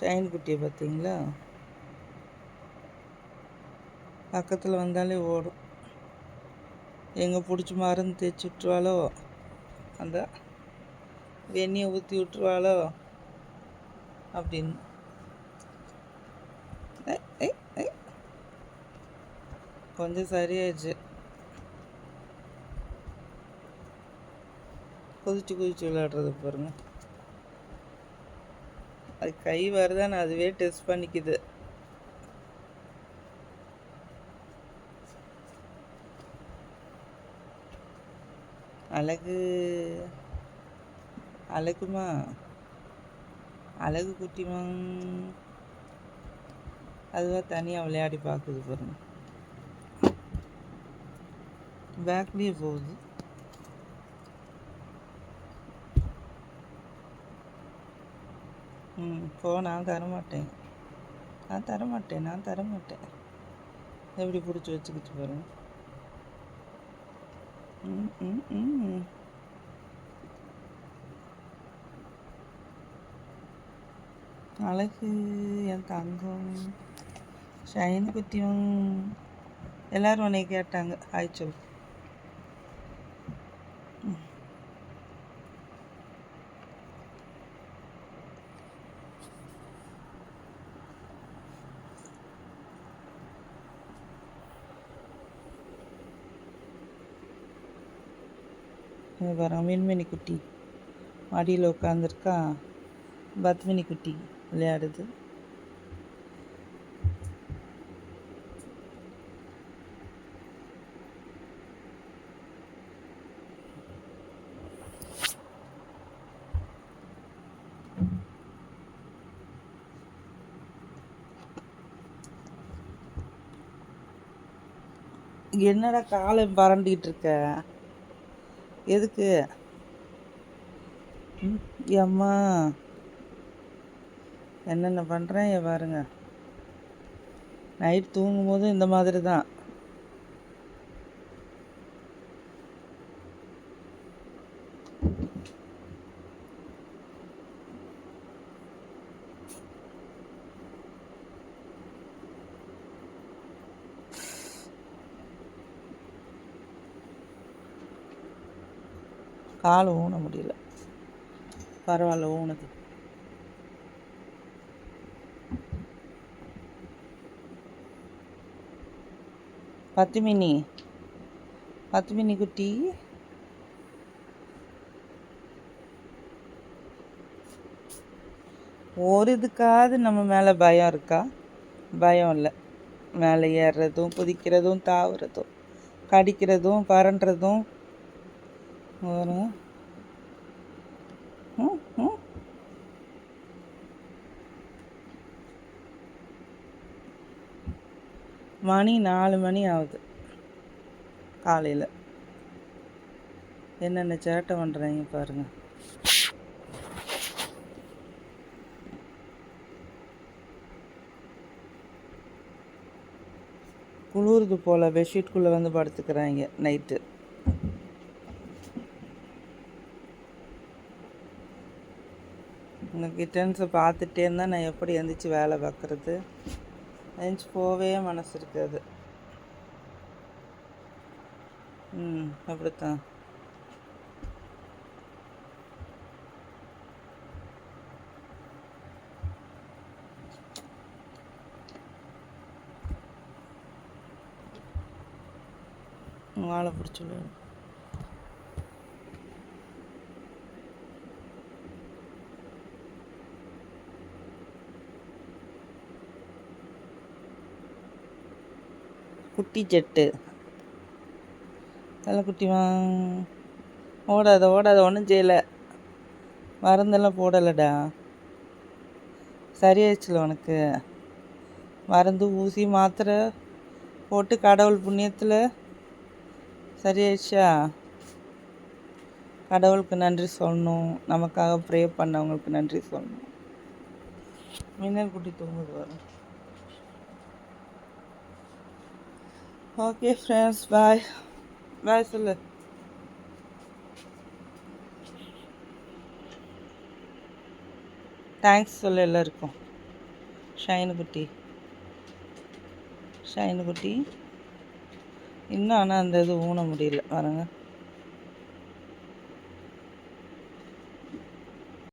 Shine குட்டியை பார்த்தீங்களா? பக்கத்தில் வந்தாலே ஓடும். எங்கே பிடிச்சி மருந்து தேய்ச்சி விட்ருவாளோ அந்த வெந்நியை ஊற்றி விட்ருவாளோ? அப்படின்னு. கொஞ்சம் சரியாயிடுச்சு. குதிச்சு குதிச்சு விளையாடுறது பாருங்கள் அது கை வருதான்னு அதுவே டெஸ்ட் பண்ணிக்குது. அழகு அழகுமா? அழகு குட்டிமா அதுவாக தனியாக விளையாடி பார்க்குது பாருங்க. பேக்லேயே போகுது. ம் போ நான் தரமாட்டேன். நான் தரமாட்டேன் நான் தரமாட்டேன். எப்படி பிடிச்சி வச்சுக்கிச்சு பாருங்க ம் ம் ம் அழகு என் தங்கம் ஷைன் குட்டியும் எல்லோரும் உன்னை கேட்டாங்க. ஹாய் வரோம் பாருங்க குட்டி மடியில் உட்காந்துருக்கா பத்மினி குட்டி விளையாடுது. என்னடா காலை பரண்டிட்டு இருக்க? எதுக்கு? அம்மா என்னென்ன பண்ணுறேன் பாருங்க. நைட் தூங்கும்போது இந்த மாதிரி தான் கால் ஊன முடியல. பரவாயில்ல ஊனுது. பத்து மினி பத்து மினி குட்டி. ஒரு இதுக்காவது நம்ம மேலே பயம் இருக்கா? பயம் இல்லை. மேலே ஏறுறதும் குதிக்கிறதும் தாவுறதும் கடிக்கிறதும் பரண்டுறதும் பாருங்க. ம், ம். மணி நாலு மணி ஆகுது. காலையில். என்னென்ன சேட்டை பண்ணுறாங்க பாருங்கள் குளிருது போல் பெட்ஷீட்குள்ளே வந்து படுத்துக்கிறாங்க நைட்டு இந்த கிட்டன்ஸை பார்த்துட்டே இருந்தால் நான் எப்படி எந்திரிச்சு வேலை பார்க்குறது? எந்திரிச்சு போவே மனசு இருக்காது. ம் அப்படித்தான். வாழை பிடிச்சி விளையாடு. குட்டி ஜெட்டு. தலை குட்டி வா ஓடாத ஓடாத ஒன்றும் செய்யலை. மருந்தெல்லாம் போடலைடா. சரியாயிடுச்சுல உனக்கு. மருந்து ஊசி மாத்திரை போட்டு கடவுள் புண்ணியத்தில் சரியாயிடுச்சா? கடவுளுக்கு நன்றி சொல்லணும். நமக்காக ப்ரே பண்ணவங்களுக்கு நன்றி சொல்லணும். மின்னல் குட்டி தூங்குது வரும் ஓகே ஃப்ரெண்ட்ஸ் பாய் பாய் சொல்லு தேங்க்ஸ் சொல்லு எல்லாருக்கும். ஷைனு குட்டி. ஷைனு குட்டி. இன்னும் ஆனால் அந்த இது ஊன முடியல. வரங்க